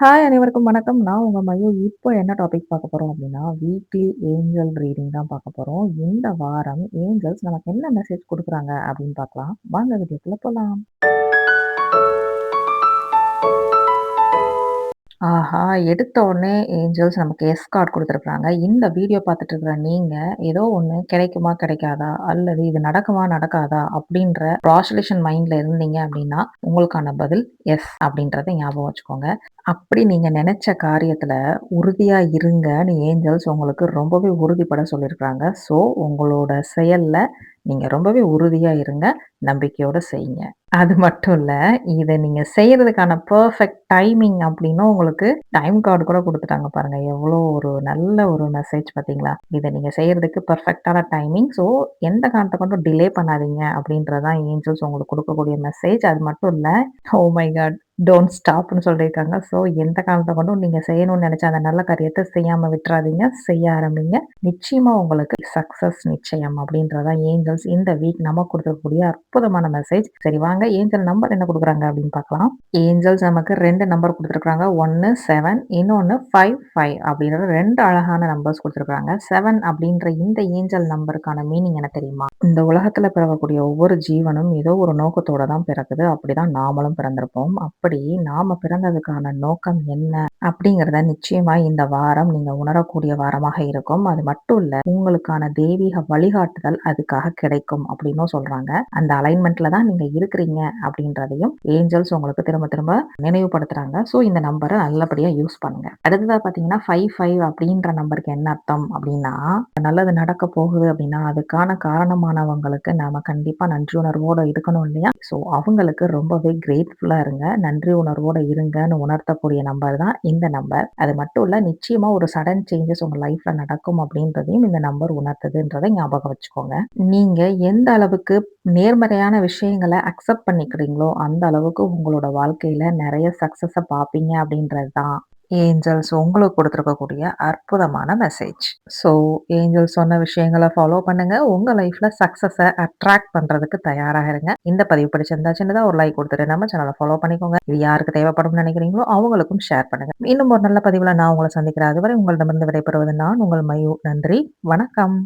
Hi அனைவருக்கும் வணக்கம். நான் உங்கள் மையோ இப்போ என்ன டாபிக் பார்க்க போகிறோம் அப்படின்னா வீக்லி ஏஞ்சல் ரீடிங் தான் பார்க்க போகிறோம் இந்த வாரம் ஏஞ்சல்ஸ் நமக்கு என்ன மெசேஜ் கொடுக்குறாங்க அப்படின்னு பார்க்கலாம். வாங்க வீடியோக்குள்ளே போகலாம் ஆஹா! எடுத்த உடனே ஏஞ்சல்ஸ் நமக்கு எஸ் கார்ட் குடுத்துருக்காங்க. இந்த வீடியோ பார்த்துட்டு இருக்கிற நீங்க, ஏதோ ஒண்ணு கிடைக்குமா, கிடைக்காதா? அல்லது இது நடக்குமா, நடக்காதா? அப்படின்ற ஆசிலேஷன் மைண்ட்ல இருந்தீங்க அப்படின்னா, உங்களுக்கான பதில் எஸ் அப்படின்றத ஞாபகம் வச்சுக்கோங்க. அப்படி நீங்க நெனச்ச காரியத்துல உறுதியா இருங்கன்னு ஏஞ்சல்ஸ் உங்களுக்கு ரொம்பவே உறுதிப்பட சொல்லியிருக்கிறாங்க. ஸோ, உங்களோட செயல்ல நீங்கள் ரொம்பவே உறுதியாக இருங்க. நம்பிக்கையோடு செய்யுங்க. அது மட்டும் இல்லை இதை நீங்கள் செய்கிறதுக்கான பெர்ஃபெக்ட் டைமிங் அப்படின்னும் உங்களுக்கு டைம் கார்டு கூட கொடுத்துட்டாங்க பாருங்கள் எவ்வளோ ஒரு நல்ல ஒரு மெசேஜ் பார்த்தீங்களா? இதை நீங்கள் செய்கிறதுக்கு பர்ஃபெக்டான டைமிங். ஸோ, எந்த காரணத்தை கொண்டும் டிலே பண்ணாதீங்க அப்படின்றதான் தான் ஏஞ்சல்ஸ் உங்களுக்கு கொடுக்கக்கூடிய மெசேஜ். அது மட்டும் இல்லை ஓ மை காட்! டோன்ட் ஸ்டாப்னு சொல்லியிருக்காங்க. ஸோ, எந்த காலத்தை கொண்டும் நீங்கள் செய்யணும்னு நெனச்ச அந்த நல்ல காரியத்தை செய்யாமல் விட்றாதீங்க. செய்ய ஆரம்பிங்க. நிச்சயமாக உங்களுக்கு சக்ஸஸ் நிச்சயம் அப்படின்றதான் ஏஞ்சல்ஸ் இந்த வீக் நமக்கு குடுக்கக்கூடிய அற்புதமான மெசேஜ். சரி வாங்க ஏஞ்சல் நம்பர் என்ன கொடுக்குறாங்க அப்படின்னு பார்க்கலாம். ஏஞ்சல்ஸ் நமக்கு ரெண்டு நம்பர் குடுத்துருக்காங்க. 1 7 இன்னொன்னு 5 5 அப்டின்ற 2 அழகான நம்பர்ஸ் கொடுத்துருக்காங்க செவன் அப்படின்ற இந்த ஏஞ்சல் நம்பருக்கான மீனிங் என்ன தெரியுமா? இந்த உலகத்துல பிறக்கக்கூடிய ஒவ்வொரு ஜீவனும் ஏதோ ஒரு நோக்கத்தோட தான் பிறக்குது. அப்படிதான் நாமளும் பிறந்திருப்போம். அப்படி நாம பிறந்ததுக்கான நோக்கம் என்ன? அப்படிங்கிறத நிச்சயமா இந்த வாரம் நீங்க உணரக்கூடிய வாரமாக இருக்கும். அது மட்டும் இல்ல, உங்களுக்கான தெய்வீக வழிகாட்டுதல் அதுக்காக கிடைக்கும் அப்படின்னும் சொல்றாங்க. அந்த அலைன்மெண்ட்ல தான் நீங்க இருக்கிறீங்க அப்படின்றதையும் ஏஞ்சல்ஸ் உங்களுக்கு திரும்ப திரும்ப நினைவுபடுத்துறாங்க. ஸோ, இந்த நம்பரை நல்லபடியா யூஸ் பண்ணுங்க. அடுத்ததா பார்த்தீங்கன்னா, ஃபைவ் ஃபைவ் அப்படின்ற நம்பருக்கு என்ன அர்த்தம் அப்படின்னா நல்லது நடக்க போகுது அப்படின்னா அதுக்கான காரணமானவங்களுக்கு நாம கண்டிப்பா நன்றி உணர்வோட இருக்கணும் இல்லையா? ஸோ, அவங்களுக்கு ரொம்பவே கிரேட்ஃபுல்லா இருங்க. நன்றி நன்றி உணர்வோட இருங்கன்னு உணர்த்தக்கூடிய நம்பர் தான் இந்த நம்பர். அது மட்டும் இல்ல, நிச்சயமா ஒரு சடன் சேஞ்சஸ் உங்க லைஃப்ல நடக்கும் அப்படின்றதையும் இந்த நம்பர் உணர்த்துதுன்றதை ஞாபகம் வச்சுக்கோங்க. நீங்க எந்த அளவுக்கு நேர்மறையான விஷயங்களை அக்செப்ட் பண்ணிக்கிறீங்களோ, அந்த அளவுக்கு உங்களோட வாழ்க்கையில நிறைய சக்ஸஸை பார்ப்பீங்க அப்படின்றது தான் ஏஞ்சல்ஸ் உங்களுக்கு கொடுத்துருக்கக்கூடிய அற்புதமான மெசேஜ். ஸோ, ஏஞ்சல்ஸ் சொன்ன விஷயங்கள ஃபாலோ பண்ணுங்க. உங்க லைஃப்ல சக்ஸஸை அட்ராக்ட் பண்றதுக்கு தயாராக இருங்க. இந்த பதிவு பிடிச்சிருந்தா சின்னதாக ஒரு லைக் கொடுத்துட்டு நம்ம சேனலை ஃபாலோ பண்ணிக்கோங்க. இது யாருக்கு தேவைப்படும்னு நினைக்கிறீங்களோ அவங்களுக்கும் ஷேர் பண்ணுங்க. இன்னும் ஒரு நல்ல பதிவில் நான் உங்களை சந்திக்கிறேன். அதுவரை உங்களிடமிருந்து விடைபெறுவது நான் உங்கள் மயூ. நன்றி. வணக்கம்.